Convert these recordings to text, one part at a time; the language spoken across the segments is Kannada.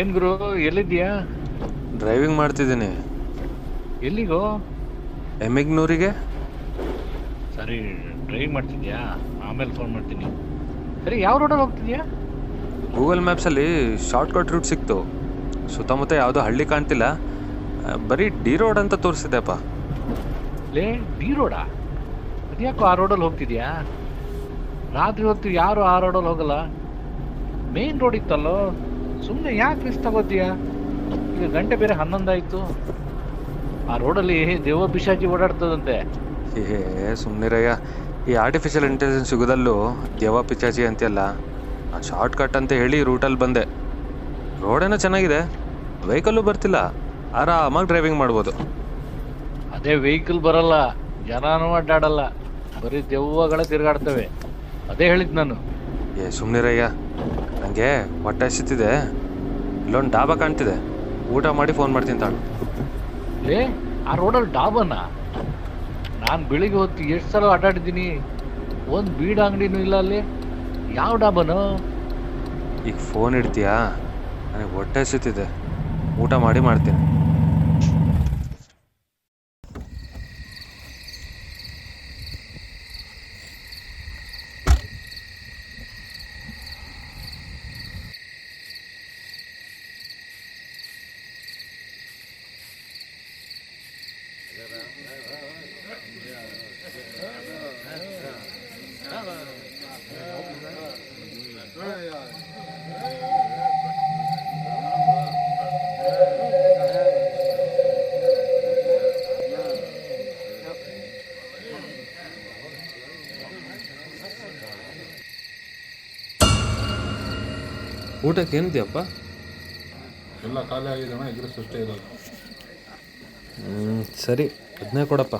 ಏನ್ ಗುರು ಎಲ್ಲಿದ್ಯಾ ಡ್ರೈವಿಂಗ್ ಮಾಡ್ತಿದ್ದೀನಿ. ಎಲ್ಲಿಗೋ? ಎಮ್ಮಿಗ್ನೂರಿಗೆ? ಸರಿ ಡ್ರೈವಿಂಗ್ ಮಾಡ್ತಿದ್ಯಾ? ಆಮೇಲೆ ಫೋನ್ ಮಾಡ್ತೀನಿ. ಸರಿ ಯಾವ ರೋಡಲ್ಲಿ ಹೋಗ್ತಿದ್ಯಾ? ಗೂಗಲ್ ಮ್ಯಾಪ್ಸಲ್ಲಿ ಶಾರ್ಟ್ಕಟ್ ರೂಟ್ ಸಿಕ್ತು. ಸುತ್ತಮುತ್ತ ಯಾವುದೋ ಹಳ್ಳಿ ಕಾಣ್ತಿಲ್ಲ. ಬರೀ ಡಿ ರೋಡ್ ಅಂತ ತೋರಿಸಿದೆಪ್ಪ ಲೇ ಡಿ ರೋಡಾ ಅದ್ಯಾಕೋ ಆ ರೋಡಲ್ಲಿ ಹೋಗ್ತಿದ್ಯಾ? ರಾತ್ರಿ ಹೊತ್ತು ಯಾರು ಆ ರೋಡಲ್ಲಿ ಹೋಗಲ್ಲ? ಮೇನ್ ರೋಡ್ ಇತ್ತಲ್ಲೋ? ಸುಮ್ಮನೆ ಯಾಕೆ ರಿಸ್ಕ್ ತಗೋತೀಯಾ ಈಗ ಗಂಟೆ ಬೇರೆ ಹನ್ನೊಂದಾಯ್ತು. ಆ ರೋಡಲ್ಲಿ ದೇವ ಪಿಶಾಚಿ ಓಡಾಡ್ತದಂತೆ. ಏ ಸುಮ್ಮನಿರಯ್ಯ ಈ ಆರ್ಟಿಫಿಷಿಯಲ್ ಇಂಟೆಲಿಜೆನ್ಸ್ ಯುಗದಲ್ಲೂ ದೇವ ಪಿಚಾಚಿ ಅಂತೆಲ್ಲ ನಾನು ಶಾರ್ಟ್ ಕಟ್ ಅಂತ ಹೇಳಿ ರೂಟಲ್ಲಿ ಬಂದೆ. ರೋಡೇನೋ ಚೆನ್ನಾಗಿದೆ. ವೆಹಿಕಲ್ಲು ಬರ್ತಿಲ್ಲ. ಆರಾಮಾಗಿ ಡ್ರೈವಿಂಗ್ ಮಾಡ್ಬೋದು. ಅದೇ ವೆಹಿಕಲ್ ಬರಲ್ಲ. ಜನನೂ ಅಡ್ಡಾಡಲ್ಲ. ಬರೀ ದೆವ್ವಗಳ ತಿರುಗಾಡ್ತವೆ. ಅದೇ ಹೇಳಿದ್ ನಾನು. ಏ ಸುಮ್ಮನಿರಯ್ಯ ನನಗೆ ಹೊಟ್ಟೆ ಹಸಿತಿದೆ. ಇಲ್ಲೊಂದು ಡಾಬಾ ಕಾಣ್ತಿದೆ. ಊಟ ಮಾಡಿ ಫೋನ್ ಮಾಡ್ತೀನಿ ತಾಳು. ಏ ಆ ರೋಡಲ್ಲಿ ಡಾಬನ? ನಾನು ಬೆಳಿಗ್ಗೆ ಹೊತ್ತು ಎಷ್ಟು ಸಲ ಆಟಾಡಿದ್ದೀನಿ ಒಂದು ಬೀಡ ಅಂಗಡಿನೂ ಇಲ್ಲ ಅಲ್ಲಿ. ಯಾವ ಡಾಬನು? ಈಗ ಫೋನ್ ಇಡ್ತೀಯಾ? ನನಗೆ ಹೊಟ್ಟೆ ಹಸಿತಿದೆ. ಊಟ ಮಾಡಿ ಮಾಡ್ತೀನಿ. ಊಟಕ್ಕೆ ಏನಿದೆಯಪ್ಪ? ಎಲ್ಲ ಖಾಲಿ ಆಗಿದೆ ಅಣ್ಣ ಇದ್ರ ಸೃಷ್ಟಿ ಇರೋದು ಸರಿ. ಅದನ್ನೇ ಕೊಡಪ್ಪ.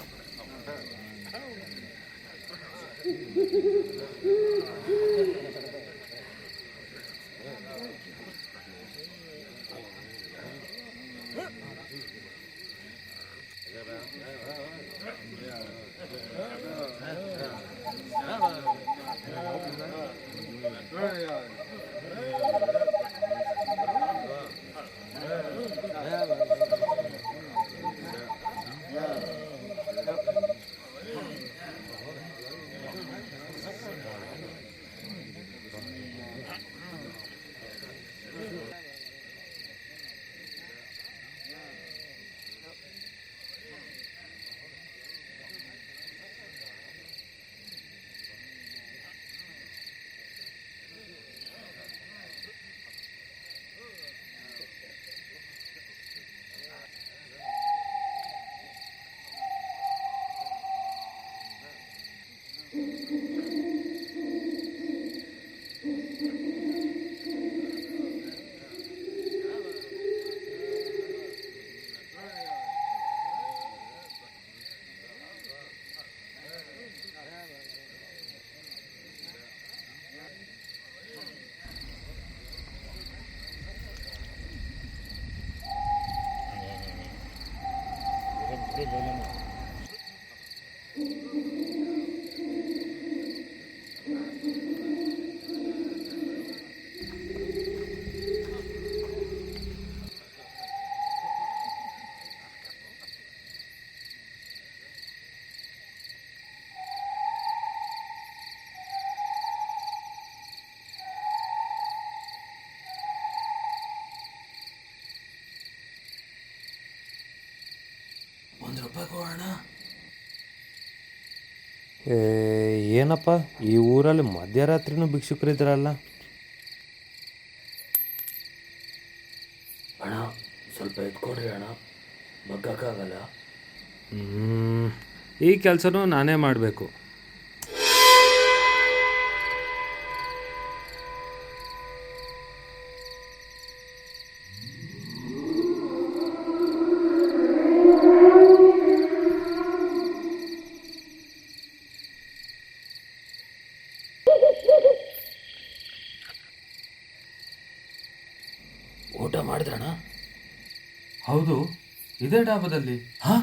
ಏ, ಏನಪ್ಪ? ಈ ಊರಲ್ಲಿ ಮಧ್ಯರಾತ್ರಿನೂ ಭಿಕ್ಷುಕರಿದ್ರಲ್ಲ ಅಣ್ಣ ಸ್ವಲ್ಪ ಎತ್ಕೊಡ್ರಿ ಅಣ್ಣ. ಬಗ್ಗಕ್ಕಾಗಲ್ಲ. ಈ ಕೆಲಸನೂ ನಾನೇ ಮಾಡಬೇಕು. ಊಟ ಮಾಡಿದ್ರಣ ಹೌದು ಇದೇ ಡಾಬಾದಲ್ಲಿ. ಹಾ